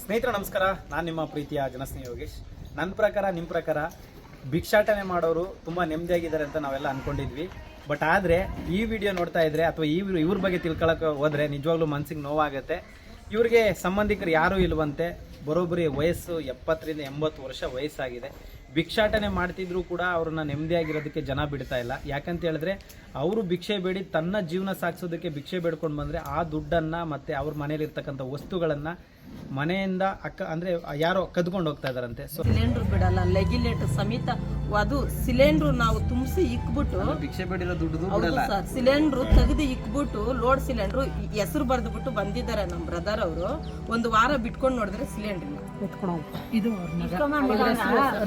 ಸ್ನೇಹಿತರೆ, ನಮಸ್ಕಾರ. ನಾನು ನಿಮ್ಮ ಪ್ರೀತಿಯ ಜನಸ್ನೇಹಿ ಯೋಗೇಶ್. ನನ್ನ ಪ್ರಕಾರ ನಿಮ್ಮ ಪ್ರಕಾರ ಭಿಕ್ಷಾಟನೆ ಮಾಡೋರು ತುಂಬ ನೆಮ್ಮದಿಯಾಗಿದ್ದಾರೆ ಅಂತ ನಾವೆಲ್ಲ ಅಂದ್ಕೊಂಡಿದ್ವಿ ಬಟ್ ಆದರೆ, ಈ ವಿಡಿಯೋ ನೋಡ್ತಾ ಇದ್ರೆ ಅಥವಾ ಈ ಇವ್ರ ಬಗ್ಗೆ ತಿಳ್ಕೊಳಕ್ಕೆ ಹೋದರೆ ನಿಜವಾಗ್ಲೂ ಮನ್ಸಿಗೆ ನೋವಾಗುತ್ತೆ. ಇವ್ರಿಗೆ ಸಂಬಂಧಿಕರು ಯಾರೂ ಇಲ್ವಂತೆ. ಬರೋಬ್ಬರಿ ವಯಸ್ಸು ಎಪ್ಪತ್ತರಿಂದ ಎಂಬತ್ತು ವರ್ಷ ವಯಸ್ಸಾಗಿದೆ. ಭಿಕ್ಷಾಟನೆ ಮಾಡ್ತಿದ್ರು ಕೂಡ ಅವ್ರನ್ನ ನೆಮ್ಮದಿಯಾಗಿರೋದಕ್ಕೆ ಜನ ಬಿಡ್ತಾ ಇಲ್ಲ. ಯಾಕಂತ ಹೇಳಿದ್ರೆ, ಅವರು ಭಿಕ್ಷೆ ಬೇಡಿ, ತನ್ನ ಜೀವನ ಸಾಗಿಸೋದಕ್ಕೆ ಭಿಕ್ಷೆ ಬೇಡ್ಕೊಂಡು ಬಂದರೆ ಆ ದುಡ್ಡನ್ನು ಮತ್ತು ಅವ್ರ ಮನೇಲಿರ್ತಕ್ಕಂಥ ವಸ್ತುಗಳನ್ನು ಮನೆಯಿಂದ ಅಕ್ಕ ಅಂದರೆ ಯಾರೋ ಕದ್ಕೊಂಡು ಹೋಗ್ತಾ ಇದಾರಂತೆ ಸೊ ಸಿಲಿಂಡರ್ ಬಿಡಲ್ಲ ಲೆಗಿಲೇಟರ್ ಸಮೇತ ಅದು ಸಿಲಿಂಡರ್ ನಾವು ತುಂಬಿಸಿ ಇಕ್ಬಿಟ್ಟು ಭಿಕ್ಷೆ ಬೇಡಿರೋ ದುಡ್ಡು ಹೌದು ಸರ್ ಸಿಲಿಂಡ್ರು ತೆಗೆದು ಇಕ್ಬಿಟ್ಟು ಲೋಡ್ ಸಿಲಿಂಡರ್ ಹೆಸರು ಬರೆದು ಬಿಟ್ಟು ಬಂದಿದ್ದಾರೆ ನಮ್ಮ ಬ್ರದರ್ ಅವರು. ಒಂದು ವಾರ ಬಿಟ್ಕೊಂಡು ನೋಡಿದ್ರೆ ಸಿಲಿಂಡರ್ ಇಲ್ಲ. ಇದು ಅವ್ರ ಮಗ.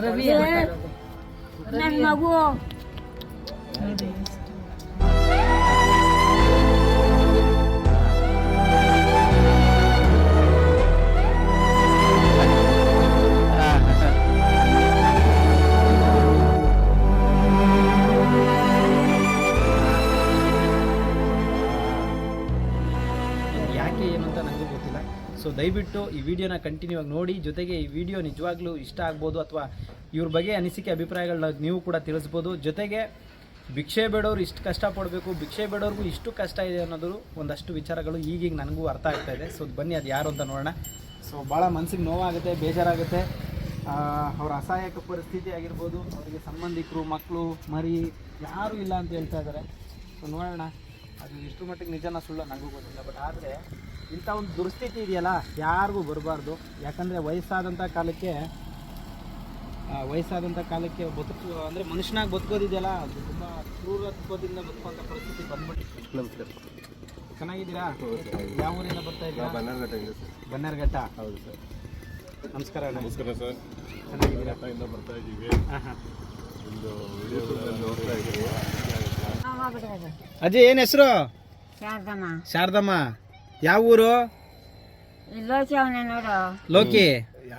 ರವಿ. ನನ್ನ ಮಗು. ದಯವಿಟ್ಟು ಈ ವಿಡಿಯೋನ ಕಂಟಿನ್ಯೂ ಆಗಿ ನೋಡಿ. ಜೊತೆಗೆ ಈ ವಿಡಿಯೋ ನಿಜವಾಗ್ಲೂ ಇಷ್ಟ ಆಗ್ಬೋದು ಅಥವಾ ಇವ್ರ ಬಗ್ಗೆ ಅನಿಸಿಕೆ ಅಭಿಪ್ರಾಯಗಳನ್ನ ನೀವು ಕೂಡ ತಿಳಿಸ್ಬೋದು. ಜೊತೆಗೆ ಭಿಕ್ಷೆ ಬೇಡೋರು ಇಷ್ಟು ಕಷ್ಟಪಡಬೇಕು ಭಿಕ್ಷೆ ಬೇಡೋರ್ಗೂ ಇಷ್ಟು ಕಷ್ಟ ಇದೆ ಅನ್ನೋದು ಒಂದಷ್ಟು ವಿಚಾರಗಳು ಈಗೀಗ ನನಗೂ ಅರ್ಥ ಆಗ್ತಾ ಇದೆ. ಸೊ ಬನ್ನಿ, ಅದು ಯಾರು ಅಂತ ನೋಡೋಣ. ಸೊ ಭಾಳ ಮನಸ್ಸಿಗೆ ನೋವಾಗುತ್ತೆ, ಬೇಜಾರಾಗುತ್ತೆ. ಅವ್ರ ಅಸಹಾಯಕ ಪರಿಸ್ಥಿತಿ ಆಗಿರ್ಬೋದು, ಅವರಿಗೆ ಸಂಬಂಧಿಕರು ಮಕ್ಕಳು ಮರಿ, ಯಾರೂ ಇಲ್ಲ ಅಂತ ಹೇಳ್ತಾ ಇದ್ದಾರೆ. ಸೊ ನೋಡೋಣ. ಅದು ಎಷ್ಟು ಮಟ್ಟಿಗೆ ನಿಜನ ಸುಳ್ಳು ನನಗೂ ಗೊತ್ತಿಲ್ಲ. ಬಟ್ ಆದರೆ ಇಂಥ ಒಂದು ದುರ್ಸ್ಥಿತಿ ಇದೆಯಲ್ಲ ಯಾರಿಗೂ ಬರಬಾರ್ದು. ಯಾಕಂದರೆ ವಯಸ್ಸಾದಂಥ ಕಾಲಕ್ಕೆ ಆ, ವಯಸ್ಸಾದಂಥ ಕಾಲಕ್ಕೆ ಬದುಕು ಅಂದರೆ ಮನುಷ್ಯನಾಗಿ ಬದುಕೋದಿದೆಯಲ್ಲ ಅದು ತುಂಬ ಕ್ರೂರತ್ವದಿಂದ ಬದುಕುವಂಥ ಪರಿಸ್ಥಿತಿ ಬಂದ್ಬಿಟ್ಟು ಚೆನ್ನಾಗಿದ್ದೀರಾ? ಯಾವ ಊರಿಂದ ಬರ್ತಾ ಇದ್ದೀರಾ? ಬನ್ನರ್ಘಟ್ಟ ಹೌದು ಸರ್. ನಮಸ್ಕಾರ ನಮಸ್ಕಾರ ಸರ್. ಚೆನ್ನಾಗಿದ್ದೀರಾ? ಇಂದ ಬರ್ತಾ ಇದ್ದೀವಿ. ಒಂದು ವಿಡಿಯೋಗಳಲ್ಲಿ ನೋಡ್ತಾ ಇದ್ದೀವಿ. ಅಜ್ಜಿ ಏನು ಹೆಸರು? ಶಾರದಮ್ಮ. ಶಾರದಮ್ಮ. ಯಾವ ಊರು? ಇಲ್ಲೋಚಿ ಅವನೇ ನೋಡು. ಲೋಕಿ?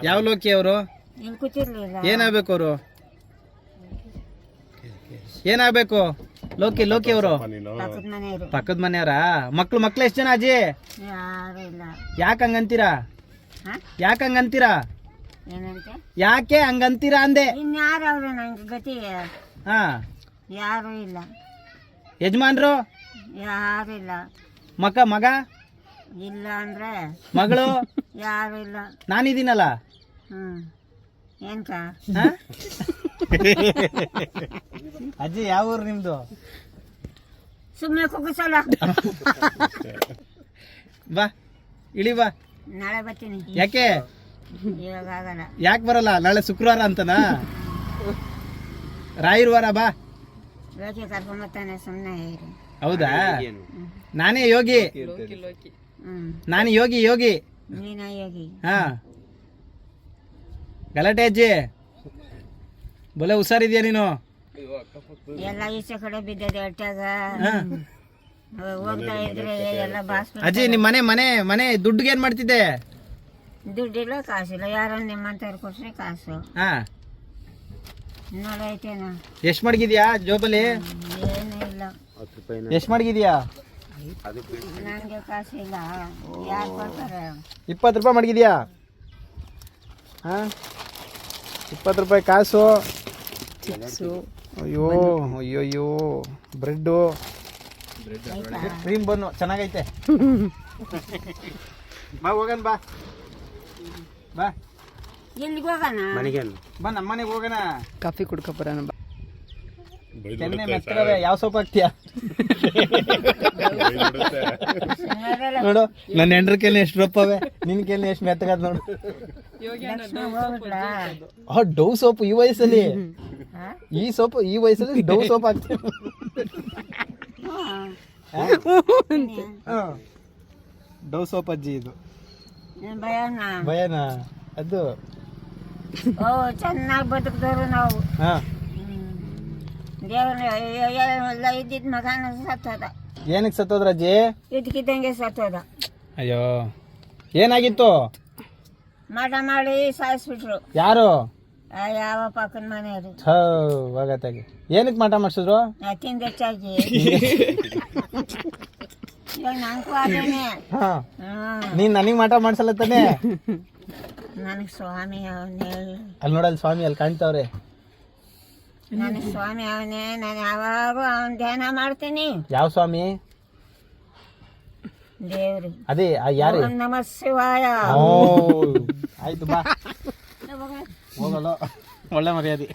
ಯಾವ ಲೋಕಿ ಅವರು? ಕೂತಿರ್ಲಿಲ್ಲ. ಏನಾಗಬೇಕು ಅವರು? ಏನಾಗಬೇಕು? ಲೋಕಿ ಲೋಕಿ ಅವರು? ನೀನು ಪಕ್ಕದ ಮನೆಯವರು. ಪಕ್ಕದ ಮನೆಯವರ? ಮಕ್ಳು ಮಕ್ಳು ಎಷ್ಟು ಜನ ಅಜ್ಜಿ? ಯಾರು ಇಲ್ಲ. ಯಾಕೆ ಹಂಗಂತೀರಾ? ಹಾ? ಯಾಕೆ ಹಂಗಂತೀರಾ? ಏನಂತೆ? ಯಾಕೆ ಹಂಗಂತೀರಾ ಅಂದೆ? ಇನ್ಯಾರು ಅವ್ರೆ ನಂಗೆ ಗತಿ ಹಾ. ಯಾರು ಇಲ್ಲ. ಯಜಮಾನ್ರು? ಯಾರು ಇಲ್ಲ. ಮಕ್ಕ ಮಗ? ಇಲ್ಲ ಅಂದ್ರೆ ಮಗಳು? ಯಾರು ಇಲ್ಲ. ನಾನಿದ್ದೀನಲ್ಲ? ಹ್ಮ್. ಎಂತ? ಹಾ? ಅಜ್ಜಿ ಯಾವ ಊರು ನಿಮ್ದು? ಸುಮ್ಮನೆ ಕುಗ್ಗಿಸಲ್ಲ. ಬಾ ಇಳಿ ಬಾ. ನಾಳೆ ಬರ್ತೀನಿ. ಯಾಕೆ? ಇವಾಗ ಆಗಲ್ಲ ಯಾಕೆ ಬರಲ್ಲ? ನಾಳೆ ಶುಕ್ರವಾರ ಅಂತನಾ? ರಾಯರ್ವಾರ ಬಾ. ಲೋಕಿ ಕರ್ಕೊಂಬರ್ತಾನೆ ಸುಮ್ಮನೆ ಹೌದಾ? ನಾನೇ ಯೋಗಿ. ನಾನು ಯೋಗಿ ಯೋಗಿ. ನೀನ ಯೋಗಿ. ಹಾ. ಗಲಾಟೆ ಅಜ್ಜಿ. ಬಲೆ ಹುಷಾರಿದ್ಯಾ ನೀನು? ಎಲ್ಲ ಈಚೆ ಕಡೆ ಬಿದ್ದದೆ ಹೊಟ್ಯಾಗ ಹಾ. ಹೋಗ್ತಾ ಇದ್ರೆ ಎಲ್ಲ ಬಾಸ್ ಅಜ್ಜಿ ನಿಮ್ಮ ಮನೆ ಮನೆ ಮನೆ ದುಡ್ಡಿಗೆ ಏನ್ ಮಾಡ್ತಿದ್ದೆ? ದುಡ್ಡಿಲ್ಲ ಕಾಸಿಲ್ಲ ಯಾರು ನಿಮ್ಮಂತವ್ರು ಕೊಟ್ರೆ ಕಾಸು. ಹಾ. ನೋಡೈತೇನ ಎಷ್ಟ್ ಮಡಗಿದ್ಯಾ ಜೋಬಲ್ಲಿ ಏನೂ ಇಲ್ಲ. ಎಷ್ಟ್ ಮಡಗಿದ್ಯಾ? ನನಗೆ ಕಾಸು ಇಲ್ಲ ಯಾರು ಕೊಡ್ತಾರೆ? ಇಪ್ಪತ್ತು ರೂಪಾಯಿ ಮಡಗಿದ್ಯಾ? ಹಾ? ಇಪ್ಪತ್ತು ರೂಪಾಯಿ ಕಾಸು? ಅಯ್ಯೋ ಅಯ್ಯೋ ಅಯ್ಯೋ ಬ್ರೆಡ್ಡು. ಕ್ರೀಮ್ ಬನ್ನು ಚೆನ್ನಾಗೈತೆ. ಬಾ ಹೋಗನ್ ಬಾ. ಬಾ. ಎಲ್ಲಿಗೆ ಹೋಗೋಣ? ಬಾ ನಮ್ಮ ಮನೆಗೆ ಹೋಗೋಣ. ಕಾಫಿ ಕುಡ್ಕೊಬರೋಣ ಬಾ. ಮೆತ್ತಗವೆ ಯಾವ ಸೊಪ್ಪು ಹಾಕ್ತೀಯ? ನೋಡು ನನ್ನ ಹೆಂಡ್ರ ಕೆಲ್ಲೆ ಎಷ್ಟು ರೊಪ್ಪವೆ ನಿನ್ ಕೆಲ್ಲೆ ಎಷ್ಟು ಮೆತ್ತಗದ ನೋಡು. ಡೌ ಆ ಡವ್ ಸೋಪು ಈ ವಯಸ್ಸಲ್ಲಿ? ಈ ಸೋಪ್ ಈ ವಯಸ್ಸಲ್ಲಿ ಡವ್ ಸೋಪ್ ಹಾಕ್ತೀವಿ ಹ್ಮ್. ಡವ್ ಸೋಪ್ ಅಜ್ಜಿ ಇದು. ಏನ್ ಭಯನ? ಭಯನಾ? ಅದು? ಓ ಚೆನ್ನಾಗಿ ಬದುಕಿದವರು ನಾವು. ಹಾ ದೇವ್ರ ಎಲ್ಲ ಇದ್ದಿದ್ದ ಮಗನ ಸತ್ತೋದ ಏನಕ್ಕೆ ಸತ್ತೋದ್ರ ಅಜ್ಜಿ? ಇದಕ್ಕಿದ್ದಂಗೆ ಸತ್ತೋದ ಅಯ್ಯೋ ಏನಾಗಿತ್ತು? ಮಠ ಮಾಡಿ ಸಾಯಿಸ್ಬಿಟ್ರು. ಯಾರು? ಆ ಯಾವ ಪಕ್ಕದ ಮನೆಯವರು. ಥೋ ಹೋಗತ್ತಾಗಿ ಏನಕ್ಕೆ ಮಠ ಮಾಡಿಸಿದ್ರು? ತಿಂದ ಹೆಚ್ಚಾಗಿ. ಇವಾಗ ನಂಗೂ ಅದೇನೆ. ಹಾ. ಹ್ಮ್ ನೀನ್ ನನಗೆ ಮಠ ಮಾಡ್ಸಲ್ಲ ತಾನೆ? ನನಗೆ ಸ್ವಾಮಿ ಅವನೇ ಅಲ್ಲಿ ನೋಡಲ್ ಸ್ವಾಮಿ ಅಲ್ಲಿ ಕಾಣ್ತಾವ್ರೆ. ನನಗೆ ಸ್ವಾಮಿ ಅವನೇ ನಾನು ಯಾವಾಗೂ ಅವನ ಧ್ಯಾನ ಮಾಡ್ತೀನಿ. ಯಾವ ಸ್ವಾಮಿ? ದೇವ್ರಿ. ಅದೇ ಆ ಯಾರು? ಓಂ ನಮಃ ಶಿವಾಯ. ಓ ಆಯ್ತು ಬಾ. ಹೋಗಲ್ಲ. ಒಳ್ಳೆ ಮರ್ಯಾದೆ.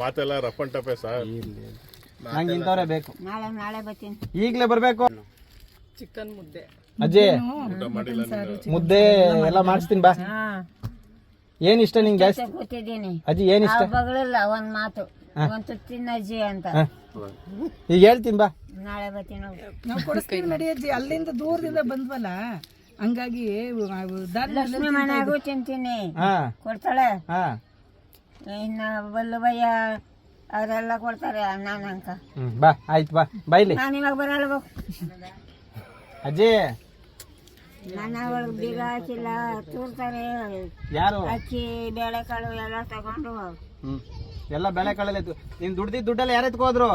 ಮಾತೆಲ್ಲ ರಫ್ ಅಂಡ್ ಟಫೆ ಸರ್. ನಂಗೆ ಇಂಥವ್ರೆ ಬೇಕು. ನಾಳೆ ನಾಳೆ ಬರ್ತೀನಿ. ಈಗಲೇ ಬರಬೇಕು? ಚಿಕನ್ ಮುದ್ದೆ. ಅಜ್ಜಿ ಊಟ ಮಾಡಿಲ್ಲ ನೀನು. ಮುದ್ದೆ ಎಲ್ಲ ಮಾಡಿಸ್ತೀನಿ ಬಾ. ಹಾ. ಏನ್ ಇಷ್ಟ ನಿಂಗೆ ಜಾಸ್ತಿ? ಕೂತಿದ್ದೀನಿ. ಅಜ್ಜಿ ಏನ್ ಇಷ್ಟ? ಬಗಳಲ್ಲ ಒಂದ್ ಮಾತು. ಒಂದ್ ತುತ್ತಿನ ಅಜ್ಜಿ ಅಂತ. ಈಗ ಹೇಳ್ತೀನಿ ಬಾ. ನಾಳೆ ಬರ್ತೀನಿ ನಾವು ಕೊಡಿಸ್ತೀವಿ ನಡಿಯಜ್ಜಿ ಅಲ್ಲಿಂದ ದೂರದಿಂದ ಬಂದ್ವಲ್ಲ ಹಂಗಾಗಿ ಲಕ್ಷ್ಮಿ ಮನೆಯಾಗೂ ತಿಂತೀನಿ. ಹಾ. ಕೊಡ್ತಾಳೆ? ಹಾ. ಇನ್ನ ಬಲ್ಲು ಬಯ್ಯ ಅವರೆಲ್ಲ ಕೊಡ್ತಾರೆ ಅಣ್ಣ ಅಂಕ ಬಾ ಆಯ್ತು ಬಾ. ಬೈಲಿ ನಾನು ಇವಾಗ ಬರಲ್ಲ ಬಾ. ಅಜ್ಜಿ. ನನ್ನ ಒಳಗೆ ಬೀಗ ಹಾಕಿಲ್ಲ ತೂರ್ತಾರೆ ಯಾರು? ಅಕ್ಕಿ ಬೇಳೆಕಾಳು ಎಲ್ಲ ತಗೊಂಡು. ಹ್ಮ್. ಎಲ್ಲ ಬೆಳೆ ಕಳೆಲ್ಲ ನೀನ್ ದುಡ್ದಿದ್ ದುಡ್ಡೆಲ್ಲ ಯಾರು ಎತ್ಕೋದ್ರು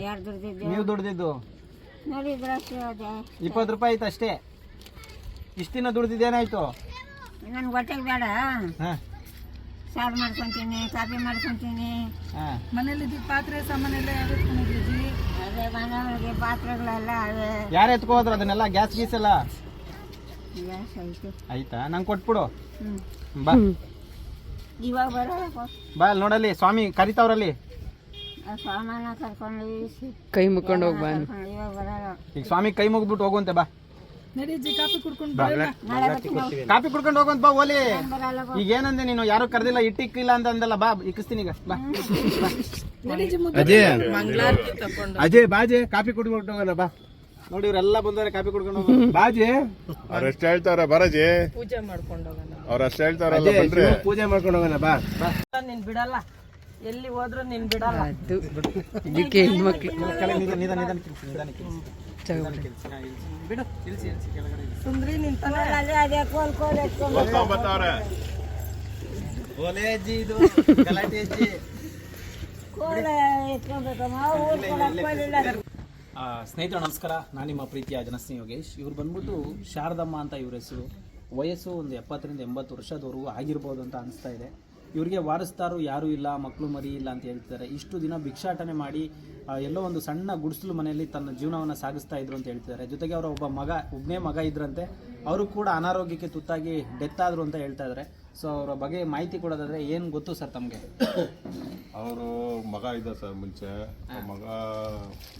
ಯಾರು ದುಡ್ದಿದ್ದೆ? ನೀವು ದುಡ್ದಿದ್ದು. ನೋಡಿ ಅಷ್ಟೇ ಅದೇ. ಇಪ್ಪತ್ತು ರೂಪಾಯಿ ಆಯ್ತು ಅಷ್ಟೇ. ಇಷ್ಟ ದಿನ ದುಡ್ದಿದ್ದೇನಾಯ್ತು ನನ್ಗೆ ಹೊಟ್ಟೆಗೆ ಬೇಡ. ಹಾ. ಸಾರು ಮಾಡ್ಕೊಂತೀನಿ ಕಾಫಿ ಮಾಡ್ಕೊಂತೀನಿ. ಹಾ. ಮನೇಲಿ ಇದ್ದಿದ್ ಪಾತ್ರೆ ಸಾಮಾನೆಲ್ಲ ಯಾರು ಅದೇ ಮನೆಯೊಳಗೆ ಪಾತ್ರೆಗಳೆಲ್ಲ ಅವೇ. ಯಾರು ಎತ್ಕೋದ್ರು ಅದನ್ನೆಲ್ಲ? ಗ್ಯಾಸ್ ಗೀಸ್ ಎಲ್ಲ? ಆಯ್ತಾ? ನಂಗೆ ಕೊಟ್ಬಿಡು. ಬಾ. ಇವಾಗ ಬರೋಲ್ಲ ಬಾ ಅಲ್ಲಿ ನೋಡಲ್ಲಿ ಸ್ವಾಮಿ ಕರಿತಾವ್ರಲ್ಲಿ. ಕರ್ಕೊಂಡು ಕೈ ಮುಕ್ಕೊಂಡು ಹೋಗ್ ಬಾ. ಇವಾಗ ಬರಲ್ಲ ಈಗ ಸ್ವಾಮಿ ಕೈ ಮುಗ್ಬಿಟ್ಟು ಹೋಗುವಂತೆ ಬಾ. ನಡಿಯಜ್ಜಿ ಕಾಫಿ ಕುಡ್ಕೊಂಡು ಕಾಪಿ ಕುಡ್ಕೊಂಡು ಹೋಗುವಂತ ಬಾ ಓಲಿ. ಈಗ ಏನಂದೆ ನೀನು ಯಾರು ಕರೆದಿಲ್ಲ ಇಟ್ಟಿಕ್ಕಿಲ್ಲ ಅಂತ ಅಂದಲ್ಲ ಬಾ ಇಕ್ಕಿಸ್ತೀನಿ ಈಗ ಬಾ. ಅಜಯ್. ಅಜಯ್ ಬಾಜೆ ಕಾಪಿ ಕುಡ್ಕೊಂಡು ಹೋಗೋಣ ಬಾ. ನೋಡಿ ಇವರೆಲ್ಲ ಬಂದವ್ರೆ ಕಾಪಿ ಕುಡ್ಕೊಂಡು ಬಾಜಿ ಬಾಜೆ. ಅವ್ರ ಎಷ್ಟು ಹೇಳ್ತಾರ ಬರಜಿ ಪೂಜೆ ಮಾಡ್ಕೊಂಡು ಹೋಗೋಣ. ಅವ್ರ ಅಷ್ಟು ಹೇಳ್ತಾರಲ್ಲ ಬನ್ರಿ ಪೂಜೆ ಮಾಡ್ಕೊಂಡು ಹೋಗೋಣ ಬಾ. ನಿನ್ ಬಿಡಲ್ಲ. ಎಲ್ಲಿ ಹೋದ್ರು ನಿನ್ ಬಿಡಲ್ಲ. ಇದಕ್ಕೆ ಹೆಣ್ಮಕ್ಳು. ನಿಧಾನ ನಿಧಾನ ನಿಧಾನ. ಬಿಡು ಇಳಿಸಿ ಇಳಿಸಿ ಕೆಳಗಡೆ ಸುಂದ್ರಿ ನಿಂತಾನೆ ಅದೇ ಅದೇ ಕೋಲ್ ಕೋಲ್ ಎತ್ಕೊಂಡು ಬರ್ತಾವ್ರೆ. ಓಲೆ ಅಜ್ಜಿ ಇದು. ಗಲಾಟೆ ಅಜ್ಜಿ ಕೋಲ ಊರ್ಕೊಳ್ಳೋಕ್ಕೋಲಿಲ್ಲ ಆ, ಸ್ನೇಹಿತರು, ನಮಸ್ಕಾರ. ನಾನು ನಿಮ್ಮ ಪ್ರೀತಿಯ ಜನಸ್ನೇಹಿ ಯೋಗೇಶ್. ಇವ್ರು ಬಂದ್ಬಿಟ್ಟು ಶಾರದಮ್ಮ ಅಂತ ಇವ್ರ ಹೆಸರು. ವಯಸ್ಸು ಒಂದು ಎಪ್ಪತ್ತರಿಂದ ಎಂಬತ್ತು ವರ್ಷದವರೆಗೂ ಆಗಿರ್ಬೋದು ಅಂತ ಅನಿಸ್ತಾ ಇದೆ. ಇವರಿಗೆ ವಾರಸ್ತಾರು ಯಾರೂ ಇಲ್ಲ ಮಕ್ಕಳು ಮರಿ ಇಲ್ಲ ಅಂತ ಹೇಳ್ತಿದ್ದಾರೆ. ಇಷ್ಟು ದಿನ ಭಿಕ್ಷಾಟನೆ ಮಾಡಿ ಎಲ್ಲೋ ಒಂದು ಸಣ್ಣ ಗುಡಿಸಲು ಮನೆಯಲ್ಲಿ ತನ್ನ ಜೀವನವನ್ನು ಸಾಗಿಸ್ತಾ ಇದ್ರು ಅಂತ ಹೇಳ್ತಿದ್ದಾರೆ. ಜೊತೆಗೆ ಅವರ ಒಬ್ಬ ಮಗ ಒಬ್ಬನೇ ಮಗ ಇದ್ರಂತೆ. ಅವರು ಕೂಡ ಅನಾರೋಗ್ಯಕ್ಕೆ ತುತ್ತಾಗಿ ಡೆತ್ ಆದರು ಅಂತ ಹೇಳ್ತಾ ಇದ್ದಾರೆ. ಸೊ ಅವರ ಬಗ್ಗೆ ಮಾಹಿತಿ ಕೊಡೋದಾದ್ರೆ ಏನು ಗೊತ್ತು ಸರ್ ತಮಗೆ? ಅವರು ಮಗ ಇದ್ದ ಸರ್ ಮುಂಚೆ. ಆ ಮಗ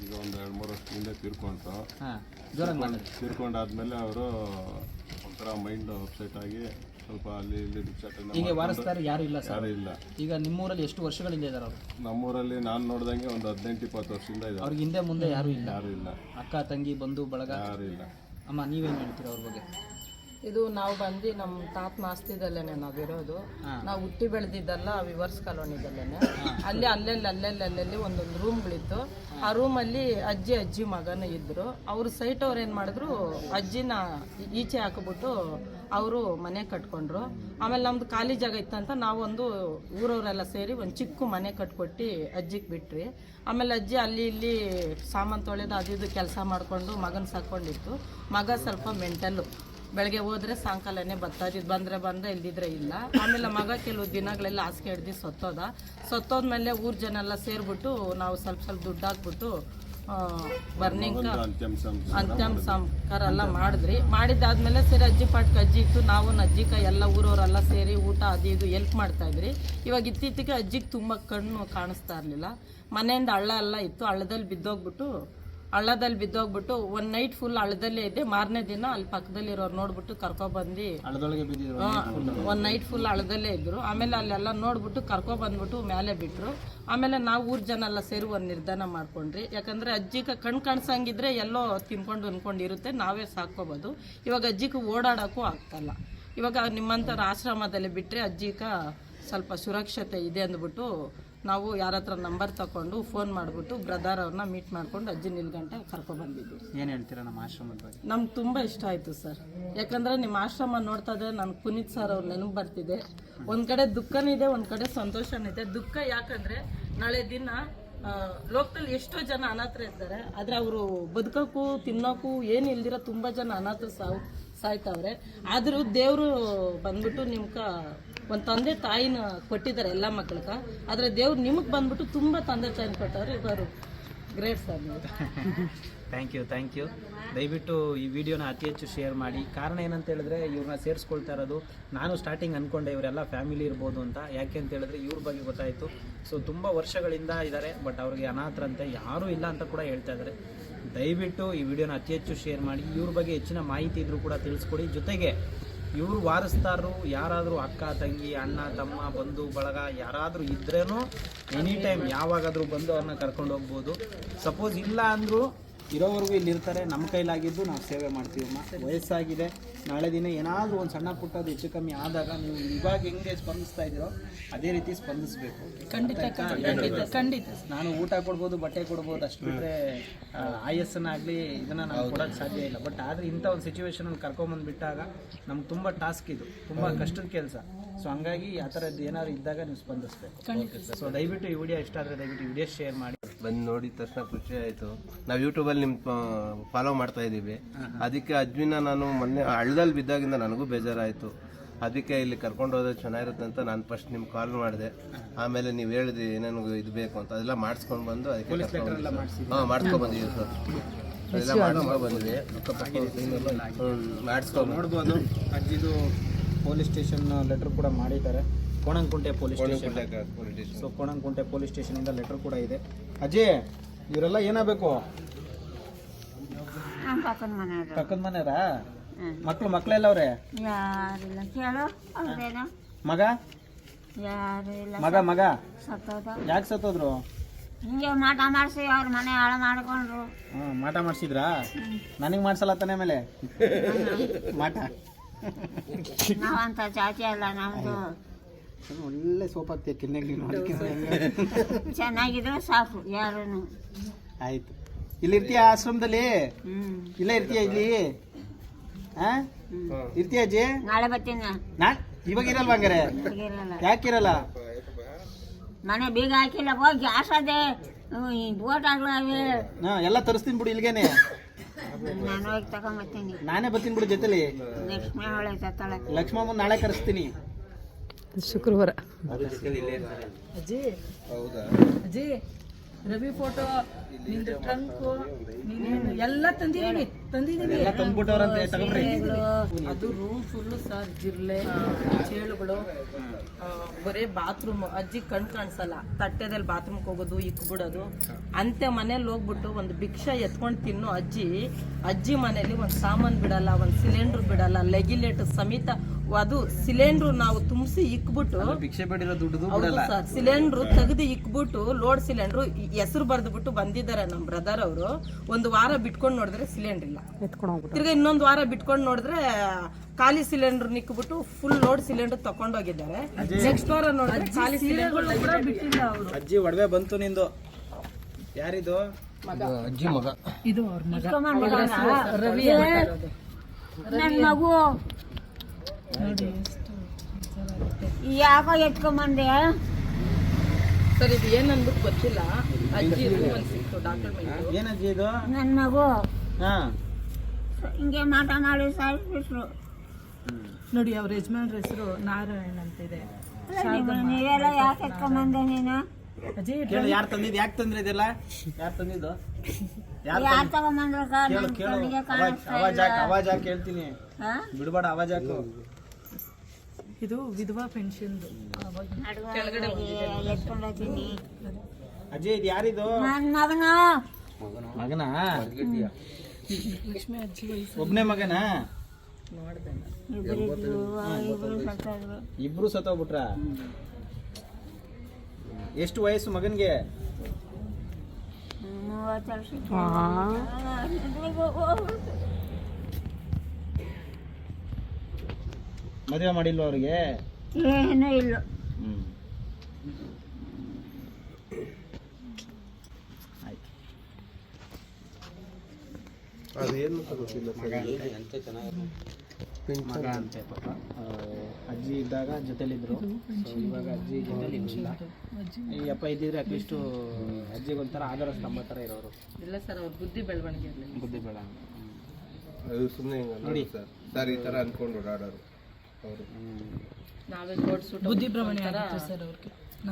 ಈಗ ಒಂದು ಎರಡು ಮೂರು ವರ್ಷ ಹಿಂದೆ ತೀರ್ಕೊಂಡ್ರು ಹಾಂ. ಜೋರಾಗಿ ಮಾಡಿ ತೀರ್ಕೊಂಡಾದ್ಮೇಲೆ ಅವರು ಒಂಥರ ಮೈಂಡ್ ಅಪ್ಸೆಟ್ ಆಗಿ ಸ್ವಲ್ಪ ಅಲ್ಲಿ ಇಲ್ಲಿ ಹೀಗೆ ವಾರಸ್ತಾರು ಯಾರು ಇಲ್ಲ ಸರ್? ಯಾರು ಇಲ್ಲ. ಈಗ ನಿಮ್ಮೂರಲ್ಲಿ ಎಷ್ಟು ವರ್ಷಗಳಿಂದ ಇದ್ದಾರೆ ಅವರು? ನಮ್ಮೂರಲ್ಲಿ ನಾನು ನೋಡ್ದಂಗೆ ಒಂದು ಹದಿನೆಂಟು ಇಪ್ಪತ್ತು ವರ್ಷದಿಂದ ಇದೆ ಅವ್ರಿಗೆ ಹಿಂದೆ ಮುಂದೆ ಯಾರೂ ಇಲ್ಲ? ಯಾರು ಇಲ್ಲ. ಅಕ್ಕ ತಂಗಿ ಬಂಧು ಬಳಗ? ಯಾರು ಇಲ್ಲ. ಅಮ್ಮ ನೀವೇನು ಹೇಳ್ತೀರಾ ಅವ್ರ ಬಗ್ಗೆ? ಇದು ನಾವು ಬಂದು ನಮ್ಮ ತಾತ ಮಾಸ್ತಿದಲ್ಲೇನೆ ನಾವಿರೋದು ನಾವು ಹುಟ್ಟಿ ಬೆಳೆದಿದ್ದಲ್ಲ ವಿವರ್ಸ್ ಕಾಲೋನಿದಲ್ಲೇನೆ. ಅಲ್ಲಿ ಅಲ್ಲೆಲ್ಲಿ ಅಲ್ಲೆಲ್ಲಿ ಅಲ್ಲೆಲ್ಲಿ ಒಂದೊಂದು ರೂಮ್ಗಳಿತ್ತು. ಆ ರೂಮಲ್ಲಿ ಅಜ್ಜಿ ಅಜ್ಜಿ ಮಗನ ಇದ್ರು. ಅವ್ರ ಸೈಟ್ ಅವ್ರು ಏನು ಮಾಡಿದ್ರು ಅಜ್ಜಿನ ಈಚೆ ಹಾಕಿಬಿಟ್ಟು ಅವರು ಮನೆ ಕಟ್ಕೊಂಡ್ರು. ಆಮೇಲೆ ನಮ್ದು ಖಾಲಿ ಜಾಗ ಇತ್ತಂತ ನಾವೊಂದು ಊರವರೆಲ್ಲ ಸೇರಿ ಒಂದು ಚಿಕ್ಕ ಮನೆ ಕಟ್ಕೊಟ್ಟು ಅಜ್ಜಿಗೆ ಬಿಟ್ರಿ ಆಮೇಲೆ ಅಜ್ಜಿ ಅಲ್ಲಿ ಇಲ್ಲಿ ಸಾಮಾನು ತೊಳೆದು ಅದು ಇದು ಕೆಲಸ ಮಾಡಿಕೊಂಡು ಮಗನ ಸಾಕೊಂಡಿತ್ತು ಮಗ ಸ್ವಲ್ಪ ಮೆಂಟಲ್ಲು. ಬೆಳಗ್ಗೆ ಹೋದ್ರೆ ಸಾಯಂಕಾಲನೇ ಬರ್ತಾ ಇದ್ದಿದ್ದು ಬಂದ್ರೆ ಬಂದ್ರೆ ಇಲ್ದಿದ್ರೆ ಇಲ್ಲ. ಆಮೇಲೆ ಮಗ ಕೆಲವು ದಿನಗಳೆಲ್ಲ ಹಾಸಿಗೆ ಹಿಡ್ದು ಸತ್ತೋದ. ಸತ್ತೋದ್ಮೇಲೆ ಊರ್ ಜನ ಎಲ್ಲ ಸೇರ್ಬಿಟ್ಟು ನಾವು ಸ್ವಲ್ಪ ಸ್ವಲ್ಪ ದುಡ್ಡು ಹಾಕ್ಬಿಟ್ಟು ಬರ್ನಿಂಗ್ ಅಂತ್ಯಂ ಸಂಸ್ಕಾರ ಎಲ್ಲ ಮಾಡಿದ್ರಿ ಮಾಡಿದ್ದಾದ್ಮೇಲೆ ಸರಿ ಅಜ್ಜಿ ಪಾಟ್ಕ ಅಜ್ಜಿ ಇತ್ತು. ನಾವು ಅಜ್ಜಿ ಕೈ ಎಲ್ಲ ಊರವರೆಲ್ಲ ಸೇರಿ ಊಟ ಅದು ಇದು ಎಲ್ಪ್ ಮಾಡ್ತಾ ಇದ್ರಿ ಇವಾಗ ಇತ್ತೀಚೆಗೆ ಅಜ್ಜಿಗೆ ತುಂಬ ಕಣ್ಣು ಕಾಣಿಸ್ತಾ ಇರಲಿಲ್ಲ. ಮನೆಯಿಂದ ಹಳ್ಳ ಎಲ್ಲ ಇತ್ತು. ಹಳ್ಳದಲ್ಲಿ ಬಿದ್ದೋಗ್ಬಿಟ್ಟು ಹಳ್ಳದಲ್ಲಿ ಬಿದ್ದೋಗ್ಬಿಟ್ಟು ಒನ್ ನೈಟ್ ಫುಲ್ ಹಳ್ಳದಲ್ಲೇ ಇದ್ದೆ. ಮಾರನೇ ದಿನ ಅಲ್ಲಿ ಪಕ್ಕದಲ್ಲಿರೋರು ನೋಡ್ಬಿಟ್ಟು ಕರ್ಕೊಬಂದು ಒಂದು ನೈಟ್ ಫುಲ್ ಹಳ್ಳದಲ್ಲೇ ಇದ್ರು. ಆಮೇಲೆ ಅಲ್ಲೆಲ್ಲ ನೋಡ್ಬಿಟ್ಟು ಕರ್ಕೊ ಬಂದ್ಬಿಟ್ಟು ಮೇಲೆ ಬಿಟ್ರು. ಆಮೇಲೆ ನಾವು ಊರ್ ಜನ ಎಲ್ಲ ಸೇರಿ ಒಂದು ನಿರ್ಧಾರ ಮಾಡ್ಕೊಂಡ್ರಿ. ಯಾಕಂದ್ರೆ ಅಜ್ಜಿಗೆ ಕಣ್ ಕಾಣಿಸಂಗಿದ್ರೆ ಎಲ್ಲೋ ತಿನ್ಕೊಂಡು ಅನ್ಕೊಂಡಿರುತ್ತೆ ನಾವೇ ಸಾಕೋಬೋದು ಇವಾಗ ಅಜ್ಜಿಗೆ ಓಡಾಡೋಕ್ಕೂ ಆಗ್ತಲ್ಲ. ಇವಾಗ ನಿಮ್ಮಂಥವ್ರ ಆಶ್ರಮದಲ್ಲಿ ಬಿಟ್ಟರೆ ಅಜ್ಜಿಕ ಸ್ವಲ್ಪ ಸುರಕ್ಷತೆ ಇದೆ ಅಂದ್ಬಿಟ್ಟು ನಾವು ಯಾರ ಹತ್ರ ನಂಬರ್ ತಗೊಂಡು ಫೋನ್ ಮಾಡಿಬಿಟ್ಟು ಬ್ರದರ್ ಅವ್ರನ್ನ ಮೀಟ್ ಮಾಡ್ಕೊಂಡು ಅಜ್ಜಿ ನಿಲ್ಗಂಟೆ ಕರ್ಕೊ ಬಂದಿದ್ವಿ ಏನು ಹೇಳ್ತೀರಾ ನಮ್ಮ ಆಶ್ರಮದ ಬಗ್ಗೆ? ನಮ್ಗೆ ತುಂಬ ಇಷ್ಟ ಆಯಿತು ಸರ್. ಯಾಕಂದರೆ ನಿಮ್ಮ ಆಶ್ರಮ ನೋಡ್ತಾ ಇದ್ರೆ ನಾನು ಪುನೀತ್ ಸರ್ ಅವ್ರ ನೆನಪು ಬರ್ತಿದೆ. ಒಂದು ಕಡೆ ದುಃಖನಿದೆ ಇದೆ ಒಂದು ಕಡೆ ಸಂತೋಷನೂ ಇದೆ. ದುಃಖ ಯಾಕಂದರೆ ನಾಳೆ ದಿನ ಲೋಕದಲ್ಲಿ ಎಷ್ಟೋ ಜನ ಅನಾಥರ ಇರ್ತಾರೆ ಆದರೆ ಅವರು ಬದುಕೋಕ್ಕೂ ತಿನ್ನೋಕ್ಕೂ ಏನು ಇಲ್ದಿರೋ ತುಂಬ ಜನ ಅನಾಥ ಸಾವು. ಸಾಯ್ತವ್ರೆ. ಆದರೂ ದೇವರು ಬಂದ್ಬಿಟ್ಟು ನಿಮ್ಕ ಒಂದು ತಂದೆ ತಾಯಿನ ಕೊಟ್ಟಿದ್ದಾರೆ ಎಲ್ಲ ಮಕ್ಳಕ ಆದ್ರೆ ದೇವ್ರು ನಿಮಗೆ ಬಂದ್ಬಿಟ್ಟು ತುಂಬಾ ತಂದೆ ತಾಯಿನ ಕೊಟ್ಟವ್ರೆ. ಇವರು great sir thank you thank you ದಯವಿಟ್ಟು ಈ ವಿಡಿಯೋನ ಅತಿ ಹೆಚ್ಚು ಶೇರ್ ಮಾಡಿ. ಕಾರಣ ಏನಂತ ಹೇಳಿದ್ರೆ ಇವ್ರನ್ನ ಸೇರಿಸ್ಕೊಳ್ತಾ ಇರೋದು ನಾನು ಸ್ಟಾರ್ಟಿಂಗ್ ಅಂದ್ಕೊಂಡೆ ಇವರೆಲ್ಲ ಫ್ಯಾಮಿಲಿ ಇರ್ಬೋದು ಅಂತ. ಯಾಕೆ ಅಂತ ಹೇಳಿದ್ರೆ ಇವ್ರ ಬಗ್ಗೆ ಗೊತ್ತಾಯಿತು. ಸೊ ತುಂಬ ವರ್ಷಗಳಿಂದ ಇದ್ದಾರೆ ಬಟ್ ಅವ್ರಿಗೆ ಅನಾಥರಂತೆ ಯಾರೂ ಇಲ್ಲ ಅಂತ ಕೂಡ ಹೇಳ್ತಾ ಇದ್ದಾರೆ ದಯವಿಟ್ಟು ಈ ವಿಡಿಯೋನ ಅತಿ ಹೆಚ್ಚು ಶೇರ್ ಮಾಡಿ. ಇವ್ರ ಬಗ್ಗೆ ಹೆಚ್ಚಿನ ಮಾಹಿತಿ ಇದ್ರೂ ಕೂಡ ತಿಳಿಸ್ಕೊಡಿ. ಜೊತೆಗೆ ಇವರು ವಾರಸ್ತಾರರು, ಯಾರಾದರೂ ಅಕ್ಕ, ತಂಗಿ, ಅಣ್ಣ, ತಮ್ಮ, ಬಂಧು, ಬಳಗ ಯಾರಾದರೂ ಇದ್ರೇನು ಎನಿ ಟೈಮ್ ಯಾವಾಗಾದರೂ ಬಂದು ಅವ್ರನ್ನ ಕರ್ಕೊಂಡು ಹೋಗ್ಬೋದು. ಸಪೋಸ್ ಇಲ್ಲ ಅಂದರೂ ಇರೋವರೆಗೂ ಇಲ್ಲಿ ಇರ್ತಾರೆ ನಮ್ಮ ಕೈಲಾಗಿದ್ದು ನಾವು ಸೇವೆ ಮಾಡ್ತೀವಮ್ಮ ವಯಸ್ಸಾಗಿದೆ. ನಾಳೆ ದಿನ ಏನಾದರೂ ಒಂದು ಸಣ್ಣ ಪುಟ್ಟದು ಹೆಚ್ಚು ಕಮ್ಮಿ ಆದಾಗ ನೀವು ಇವಾಗ ಹೆಂಗೆ ಸ್ಪಂದಿಸ್ತಾ ಇದ್ದೀರೋ ಅದೇ ರೀತಿ ಸ್ಪಂದಿಸಬೇಕು. ಖಂಡಿತ ಖಂಡಿತ ಖಂಡಿತ. ನಾನು ಊಟ ಕೊಡ್ಬೋದು ಬಟ್ಟೆ ಕೊಡ್ಬೋದು ಅಷ್ಟು ಬಿಟ್ಟರೆ ಆಯಸ್ಸನ್ನಾಗಲಿ ಇದನ್ನು ನಾವು ಕೊಡೋಕ್ಕೆ ಸಾಧ್ಯ ಇಲ್ಲ. ಬಟ್ ಆದರೆ ಇಂಥ ಒಂದು ಸಿಚುವೇಶನಲ್ಲಿ ಕರ್ಕೊಂಬಂದ್ಬಿಟ್ಟಾಗ ನಮ್ಗೆ ತುಂಬ ಟಾಸ್ಕ್ ಇದು. ತುಂಬ ಕಷ್ಟದ ಕೆಲಸ. ಸೊ ಹಂಗಾಗಿ ಆ ಥರದ್ದು ಏನಾದ್ರು ಇದ್ದಾಗ ನೀವು ಸ್ಪಂದಿಸ್ಬೇಕು. ಸೊ ದಯವಿಟ್ಟು ಈ ವಿಡಿಯೋ ಇಷ್ಟ ಆದರೆ ದಯವಿಟ್ಟು ವಿಡಿಯೋ ಶೇರ್ ಮಾಡಿ. ಬಂದು ನೋಡಿದ ತಕ್ಷಣ ಖುಷಿ ಆಯಿತು. ನಾವು ಯೂಟ್ಯೂಬಲ್ಲಿ ನಿಮ್ಮ ಫಾಲೋ ಮಾಡ್ತಾ ಇದ್ದೀವಿ. ಅದಕ್ಕೆ ಅಜ್ವಿನ ನಾನು ಮೊನ್ನೆ ಹಳ್ಳದಲ್ಲಿ ಬಿದ್ದಾಗಿಂದ ನನಗೂ ಬೇಜಾರಾಯಿತು. ಅದಕ್ಕೆ ಇಲ್ಲಿ ಕರ್ಕೊಂಡು ಹೋದ್ರೆ ಚೆನ್ನಾಗಿರುತ್ತೆ ಅಂತ ನಾನು ಫಸ್ಟ್ ನಿಮ್ಗೆ ಕಾಲ್ ಮಾಡಿದೆ. ಆಮೇಲೆ ನೀವು ಹೇಳಿದ್ರಿ ಏನೇನು ಇದು ಬೇಕು ಅಂತ. ಅದೆಲ್ಲ ಮಾಡಿಸ್ಕೊಂಡು ಬಂದು ಅದಕ್ಕೆ ಹಾಂ ಮಾಡಿಸ್ಕೊಂಡು ಬಂದಿದ್ದೀವಿ ಸರ್. ಅದೆಲ್ಲ ಮಾಡ್ಕೊಂಡು ಬಂದಿದ್ವಿ. ಮಾಡಿಸ್ಕೊಂಡು ನೋಡ್ಬೋದು ಅಜ್ಜಿದು ಪೊಲೀಸ್ ಸ್ಟೇಷನ್ ಲೆಟರ್ ಕೂಡ ಮಾಡಿದ್ದಾರೆ. Konanakunte police station. So Konanakunte police ಸ್ಟೇಷನಿಂದ letter ಕೂಡ ಇದೆ. ಅಜಯ್ ಇವರೆಲ್ಲ ಏನಾಗಬೇಕು? ಪಕ್ಕದ ಮನೆಯ ಮಕ್ಕಳು ಮನೆಯವರಾ? ಮಕ್ಳು ಮಕ್ಳೆಲ್ಲ ಅವ್ರೆ ಯಾರಿಲ್ಲ. ಕೇಳು ಅವ್ರೇನು? ಮಗ? ಯಾರು ಮಗ ಮಗ? ಯಾಕೆ ಸತ್ತೋದ್ರು? ಹಿಂಗೆ ಮಾಟ ಮಾಡಿಸಿ ಅವ್ರ ಮನೆ ಹಾಳು ಮಾಡ್ಕೊಂಡ್ರು. ಹ್ಞೂ ಮಾಟ ಮಾಡಿಸಿದ್ರಾ? ನನಗೆ ಮಾಡ್ಸಲ್ಲ ತಾನೇ ಮೇಲೆ ಮಾಟ. ನಾವಂತ ಜಾತಿ ಅಲ್ಲ ನಮ್ದು ಒಳ್ಳೆ ಸೋಪ್ ಹಾಕ್ತೀಯ ಕಿನ್ನೆಗೆ ನೀನು? ಅದಕ್ಕೆ ಚೆನ್ನಾಗಿದ್ರೆ ಸಾಕು ಯಾರು ಆಯ್ತು. ಇಲ್ಲಿ ಇರ್ತೀಯ ಆಶ್ರಮದಲ್ಲಿ? ಇಲ್ಲ ಇರ್ತೀಯ ಇಲ್ಲಿ? ಹಾ ಇರ್ತೀಯ ಅಜ್ಜಿ ನಾಳೆ ಬರ್ತೀನಿ. ನಾ ಇವಾಗ ಇರಲ್ವಾ ಹಂಗಾರೆ? ಯಾಕಿರಲ್ಲ ಮನೆ ಬೀಗ ಹಾಕಿಲ್ಲ ಹೋಗಿ ಗ್ಯಾಸ್ ಅದೇ ಬೋಟ್ ಆಗ್ಲವೆ ಎಲ್ಲ ತರಿಸ್ತೀನಿ ಬಿಡು ಇಲ್ಗೇನೆ ನಾನು ಹೋಗಿ ತಗೊಂಬರ್ತೀನಿ. ನಾನೇ ಬರ್ತೀನಿ ಬಿಡು ಜೊತೆಲಿ. ನೆಕ್ಸ್ಟ್ ಮೇ ಒಳ್ಳೆ ತತ್ತಾಳೆ ಲಕ್ಷ್ಮಮ್ಮ ನಾಳೆ ಕರೆಸ್ತೀನಿ. ಶುಕ್ರವಾರ. ಅಜ್ಜಿ. ಹೌದಾ? ಅಜ್ಜಿ. ರವಿ ಫೋಟೋ ನಿಂದು ಟ್ರಂಕು ನೀನೇನು ಎಲ್ಲ ತಂದಿದ್ದೀನಿ ತಂದಿದ್ದೀನಿ. ಎಲ್ಲ ತಂದ್ಬಿಟ್ಟವ್ರಂತೆ ತಗೊಂಡ್ರಿ ಅದು ರೂಮ್ ಫುಲ್ಲು ಸರ್ ಜಿರ್ಲೆ ಚೇಳುಗಳು. ಬರೀ ಬಾತ್ರೂಮ್ ಅಜ್ಜಿ ಕಣ್ ಕಾಣಿಸಲ್ಲ. ತಟ್ಟೆದಲ್ಲಿ ಬಾತ್ರೂಮ್ಗೆ ಹೋಗೋದು ಇಕ್ ಬಿಡೋದು ಅಂತೆ ಮನೇಲಿ ಹೋಗ್ಬಿಟ್ಟು ಒಂದು ಭಿಕ್ಷೆ ಎತ್ಕೊಂಡು ತಿನ್ನೋ ಅಜ್ಜಿ ಅಜ್ಜಿ ಮನೇಲಿ ಒಂದು ಸಾಮಾನು ಬಿಡಲ್ಲ ಒಂದು ಸಿಲಿಂಡರ್ ಬಿಡಲ್ಲ ಲೆಗ್ಯುಲೇಟರ್ ಸಮೇತ ಅದು ಸಿಲಿಂಡ್ರು ನಾವು ತುಂಬಿಸಿ ಇಕ್ಬಿಟ್ಟು ಭಿಕ್ಷೆ ಬೇಡಿರೋ ದುಡ್ಡು ಹೌದು ಸರ್ ಸಿಲಿಂಡ್ರು ತೆಗೆದು ಇಕ್ಬಿಟ್ಟು ಲೋಡ್ ಸಿಲಿಂಡ್ರು ಹೆಸರು ಬರೆದ್ಬಿಟ್ಟು ಬಂದಿದ್ದಾರೆ ನಮ್ಮ ಬ್ರದರ್ ಅವರು. ಒಂದು ವಾರ ಬಿಟ್ಕೊಂಡು ನೋಡಿದ್ರೆ ಸಿಲಿಂಡರ್ ಇಲ್ಲ. ತಿರ್ಗಾ ಇನ್ನೊಂದು ವಾರ ಬಿಟ್ಕೊಂಡು ನೋಡಿದ್ರೆ ಖಾಲಿ ಸಿಲಿಂಡರ್ ನಿಕ್ಬಿಟ್ಟು ಫುಲ್ ಲೋಡ್ ಸಿಲಿಂಡರ್ ತಕೊಂಡೋಗಿದ್ದಾರೆ ನೆಕ್ಸ್ಟ್ ವಾರ ನೋಡಿದ್ರೆ ಖಾಲಿ ಸಿಲಿಂಡರ್ ಬಿಟ್ಟಿಲ್ಲ ಅವರು. ಅಜ್ಜಿ ಒಡವೆ ಬಂತು ನಿಂದು. ಯಾರಿದು? ಅಜ್ಜಿ ಮಗ. ಇದು ಅವ್ರ ಮಗ. ಇಸ್ಕೊಂಬಂದಿದ್ದಾನ? ರವಿ ನನ್ನ ಮಗು ಯಾಕೋ ಎತ್ಕೊಂಬಂದೆ? ಸರ್ ಇದು ಏನ್ ಅನ್ಬಿಟ್ಟು ಗೊತ್ತಿಲ್ಲ. ಅಜ್ಜಿ ಸಿಕ್ತು ಡಾಕ್ಯುಮೆಂಟ್ ಏನಜ್ಜಿ ಇದು? ನನ್ನ ಮಗು. ಹಾ. ಹಿಂಗೆ ಮಾಟ ಮಾಡಿ ಸಾಯಿಸ್ಬಿಟ್ರು. ನೋಡಿ ಅವ್ರ ಯಜಮಾನ್ರ ಹೆಸರು ನಾರಾಯಣ ಅಂತ ಇದೆ ನೀವೆಲ್ಲ ಯಾಕೆ ಎತ್ಕೊಂಬಂದೆ ನೀನು? ಅಜ್ಜಿ ಕೇಳು ಯಾರು ತಂದಿದ್ದು ಯಾಕೆ ತಂದ್ರೆ ಇದೆಲ್ಲ? ಯಾರು ತಂದಿದ್ದು? ಯಾರು ಯಾರು ತಗೊಂಬಂದ್ರು ಕೇಳು ನನ್ ಕೇಳು. ಕಣ್ಣಿಗೆ ಅವಾಜ್ ಕಾಣಿಸ್ತಾ ಅವಾಜ್ ಇಲ್ಲ ಹಾಕ್ ಅವಾಜ್ ಹಾಕಿ ಹೇಳ್ತೀನಿ. ಹಾ? ಬಿಡಬೇಡ ಅವಾಜ್ ಹಾಕು. ಇದು ವಿಧವಾ ಪೆನ್ಷನ್. ನಡುವೆ ಎತ್ಕೊಂಡು ಹೋಗ್ತೀನಿ ಅಜ್ಜಿ ಇದು ಯಾರಿದು? ಮಗನ. ಮಗನ? ಮಗನ ಲಕ್ಷ್ಮಿ ಅಜ್ಜಿ ಒಬ್ಬನೇ ಮಗನ. ಇಬ್ರು ಸತ್ತೋಗ್ಬಿಟ್ರ? ಎಷ್ಟು ವಯಸ್ಸು ಮಗನ್ಗೆ? ಮೂವತ್ತು ವರ್ಷ ಮದುವೆ ಮಾಡಿಲ್ವ ಅವ್ರಿಗೆ? ಏನೂ ಇಲ್ಲ. ಹ್ಮ್. ಆಯ್ತು. ಅದೇನು ಅಂತ. ಗೊತ್ತಿಲ್ಲ ಮಗ ಅಂತೆ ಪಾಪ. ಆ, ಅಜ್ಜಿ ಇದ್ದಾಗ ಜೊತೆಲಿದ್ರು. So, ಇವಾಗ ಅಜ್ಜಿ ಜೊತೆಲಿ ಇಲ್ಲ ಈ ಅಪ್ಪ ಇದ್ದಿದ್ರೆ ಅಟ್ಲೀಸ್ಟ್ ಅಜ್ಜಿಗೆ ಒಂಥರ ಆಧಾರ ಸ್ತಂಭ ಥರ ಇರೋರು. ಇಲ್ಲ ಸರ್ ಅವ್ರ ಬುದ್ಧಿ ಬೆಳವಣಿಗೆ ಇರಲಿಲ್ಲ. ಬುದ್ಧಿ ಬೇಡ ಅದು ಸುಮ್ಮನೆ ನೋಡಿ. ಸರ್. ಸರ್ ಈ ಥರ ಅನ್ಕೊಂಡು ಓಡಾಡೋರು. ನಾವೇ ತೋರಿಸ್ಬಿಟ್ಟು ಬುದ್ಧಿಭ್ರಮಣೆ ಸರ್ ಅವ್ರಿಗೆ.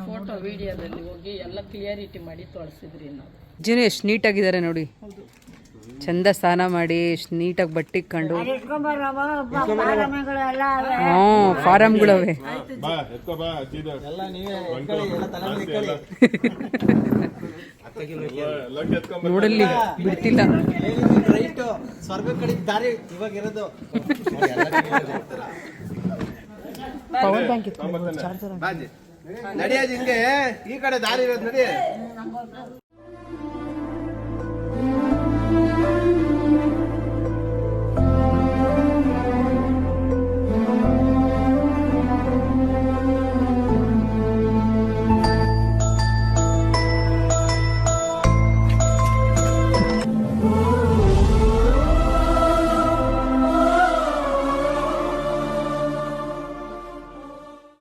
ಫೋಟೋ ವಿಡಿಯೋದಲ್ಲಿ ಹೋಗಿ ಎಲ್ಲ ಕ್ಲಿಯರಿಟಿ ಮಾಡಿ ತೋರಿಸಿದ್ರಿ ನಾವು. ಅಜ್ಜಿನೂ ಎಷ್ಟು ನೀಟಾಗಿದ್ದಾರೆ ನೋಡಿ. ಚಂದ ಸ್ನಾನ ಮಾಡಿ ಎಷ್ಟು ನೀಟಾಗಿ ಬಟ್ಟೆ ಕಂಡು ಹ್ಞೂ ಫಾರಮ್ಗಳವೆ. ನೋಡಲ್ಲಿ ಬಿಡ್ತಿಲ್ಲ. ಸ್ವರ್ಗ ಕಡೆ ದಾರಿ ಇವಾಗ ಇರೋದು. ಬಾಜಿ. ನಡಿಯೋದು ಹಿಂಗೆ ಈ ಕಡೆ ದಾರಿ ಇರೋದು ನಡಿ.